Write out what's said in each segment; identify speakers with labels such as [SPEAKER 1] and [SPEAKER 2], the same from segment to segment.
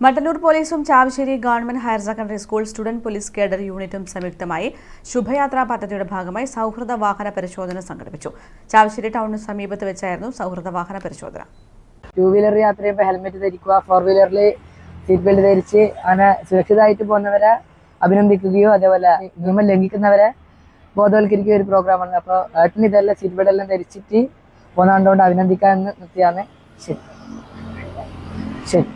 [SPEAKER 1] മട്ടന്നൂർ പോലീസും Chavassery government higher secondary school student police cadre യൂണിറ്റും സംയുക്തമായി ശുഭയാത്രാ പദ്ധതിയുടെ ഭാഗമായി സൗഹൃദ വാഹന പരിശോധന സംഘടിപ്പിച്ചു. ചാവശ്ശേരി ടൗണിന് സമീപത്ത് വെച്ചായിരുന്നു സൗഹൃദ വാഹന പരിശോധന.
[SPEAKER 2] ടു വീലർ യാത്ര ചെയ്യുമ്പോൾ ഹെൽമെറ്റ് ധരിക്കുക ഫോർ വീലറിൽ സീറ്റ് ബെൽറ്റ് ധരിച്ച് അങ്ങനെ സുരക്ഷിതമായിട്ട് പോകുന്നവരെ അഭിനന്ദിക്കുകയോ അതേപോലെ നിയമം ലംഘിക്കുന്നവരെ ബോധവൽക്കരിക്കുക ഒരു പ്രോഗ്രാമാണ് അപ്പോൾ ഏട്ടന് ഇതെല്ലാം സീറ്റ് ബെൽറ്റ് എല്ലാം ധരിച്ചിട്ട് പോകുന്നതുകൊണ്ട് അഭിനന്ദിക്കാൻ നിർത്തിയാണ്. ശരി. ശരി.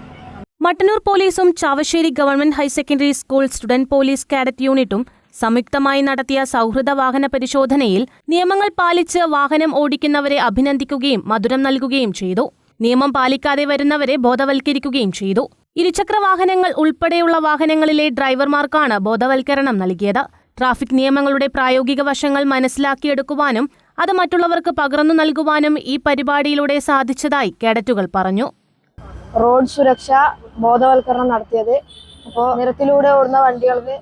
[SPEAKER 3] മട്ടന്നൂർ പോലീസും Chavassery government higher secondary school student police cadet യൂണിറ്റും സംയുക്തമായി നടത്തിയ സൗഹൃദ വാഹന പരിശോധനയിൽ നിയമങ്ങൾ പാലിച്ച് വാഹനം ഓടിക്കുന്നവരെ അഭിനന്ദിക്കുകയും മധുരം നൽകുകയും ചെയ്തു. നിയമം പാലിക്കാതെ വരുന്നവരെ ബോധവൽക്കരിക്കുകയും ചെയ്തു. ഇരുചക്ര വാഹനങ്ങൾ ഉൾപ്പെടെയുള്ള വാഹനങ്ങളിലെ ഡ്രൈവർമാർക്കാണ് ബോധവൽക്കരണം നൽകിയത്. ട്രാഫിക് നിയമങ്ങളുടെ പ്രായോഗിക വശങ്ങൾ മനസ്സിലാക്കിയെടുക്കുവാനും അത് മറ്റുള്ളവർക്ക് പകർന്നു നൽകുവാനും ഈ പരിപാടിയിലൂടെ സാധിച്ചതായി കേഡറ്റുകൾ പറഞ്ഞു.
[SPEAKER 4] റോഡ് സുരക്ഷ ബോധവൽക്കരണം നടത്തിയത്. അപ്പോൾ നിരത്തിലൂടെ ഓടുന്ന വണ്ടികൾക്ക്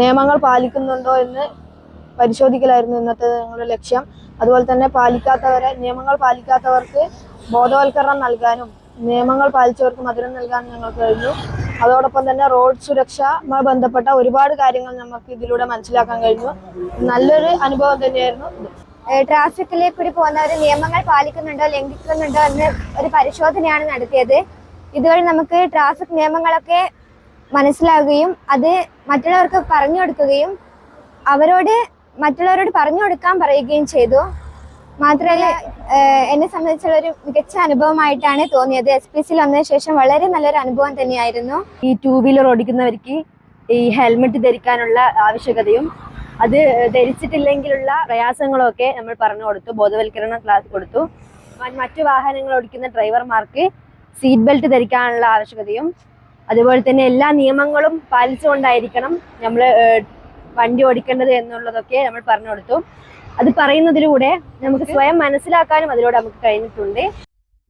[SPEAKER 4] നിയമങ്ങൾ പാലിക്കുന്നുണ്ടോ എന്ന് പരിശോധിക്കലായിരുന്നു ഇന്നത്തെ ഞങ്ങളുടെ ലക്ഷ്യം. അതുപോലെ തന്നെ പാലിക്കാത്തവരെ നിയമങ്ങൾ പാലിക്കാത്തവർക്ക് ബോധവൽക്കരണം നൽകാനും നിയമങ്ങൾ പാലിച്ചവർക്ക് മധുരം നൽകാനും ഞങ്ങൾക്ക് കഴിഞ്ഞു. അതോടൊപ്പം തന്നെ റോഡ് സുരക്ഷയുമായി ബന്ധപ്പെട്ട ഒരുപാട് കാര്യങ്ങൾ നമുക്ക് ഇതിലൂടെ മനസ്സിലാക്കാൻ കഴിഞ്ഞു. നല്ലൊരു അനുഭവം തന്നെയായിരുന്നു ഇത്
[SPEAKER 5] ട്രാഫിക്കിലെ കൂടി പോകുന്നവർ നിയമങ്ങൾ പാലിക്കുന്നുണ്ടോ ലംഘിക്കുന്നുണ്ടോ എന്ന് ഒരു പരിശോധനയാണ് നടത്തിയത്. ഇതുവഴി നമുക്ക് ട്രാഫിക് നിയമങ്ങളൊക്കെ മനസ്സിലാവുകയും അത് മറ്റുള്ളവർക്ക് പറഞ്ഞു കൊടുക്കുകയും അവരോട് മറ്റുള്ളവരോട് പറഞ്ഞു കൊടുക്കാൻ പറയുകയും ചെയ്തു. മാത്രമല്ല എന്നെ സംബന്ധിച്ചുള്ള ഒരു മികച്ച അനുഭവമായിട്ടാണ് തോന്നിയത്. എസ് പി സിയിൽ വന്നതിന് ശേഷം വളരെ നല്ലൊരു അനുഭവം തന്നെയായിരുന്നു.
[SPEAKER 6] ഈ ടൂ വീലർ ഓടിക്കുന്നവർക്ക് ഈ ഹെൽമെറ്റ് ധരിക്കാനുള്ള ആവശ്യകതയും അത് ധരിച്ചിട്ടില്ലെങ്കിലുള്ള പ്രയാസങ്ങളൊക്കെ നമ്മൾ പറഞ്ഞു കൊടുത്തു ബോധവൽക്കരണ ക്ലാസ് കൊടുത്തു. മറ്റു വാഹനങ്ങൾ ഓടിക്കുന്ന ഡ്രൈവർമാർക്ക് സീറ്റ് ബെൽറ്റ് ധരിക്കാനുള്ള ആവശ്യകതയും അതുപോലെ തന്നെ എല്ലാ നിയമങ്ങളും പാലിച്ചുകൊണ്ടായിരിക്കണം നമ്മൾ വണ്ടി ഓടിക്കേണ്ടത് എന്നുള്ളതൊക്കെ നമ്മൾ പറഞ്ഞു കൊടുത്തു. അത് പറയുന്നതിലൂടെ നമുക്ക് സ്വയം മനസ്സിലാക്കാനും അതിലൂടെ നമുക്ക് കഴിഞ്ഞിട്ടുണ്ട്.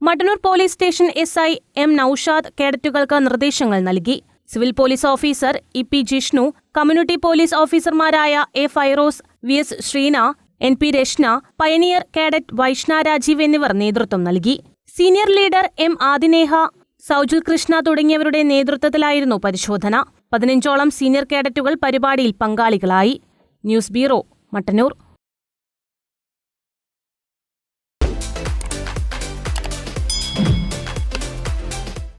[SPEAKER 3] Mattannur police station S I M Naushad കേഡറ്റുകൾക്ക് നിർദ്ദേശങ്ങൾ നൽകി. Civil police officer E P Jishnu community police ഓഫീസർമാരായ A Fairoz V S Sreena N P Rashna pioneer cadet Vaishna Rajeev എന്നിവർ നേതൃത്വം നൽകി. Senior leader M Adineha Soujul Krishna തുടങ്ങിയവരുടെ നേതൃത്വത്തിലായിരുന്നു പരിശോധന. പതിനഞ്ചോളം സീനിയർ കേഡറ്റുകൾ പരിപാടിയിൽ പങ്കാളികളായി. News bureau Mattannur.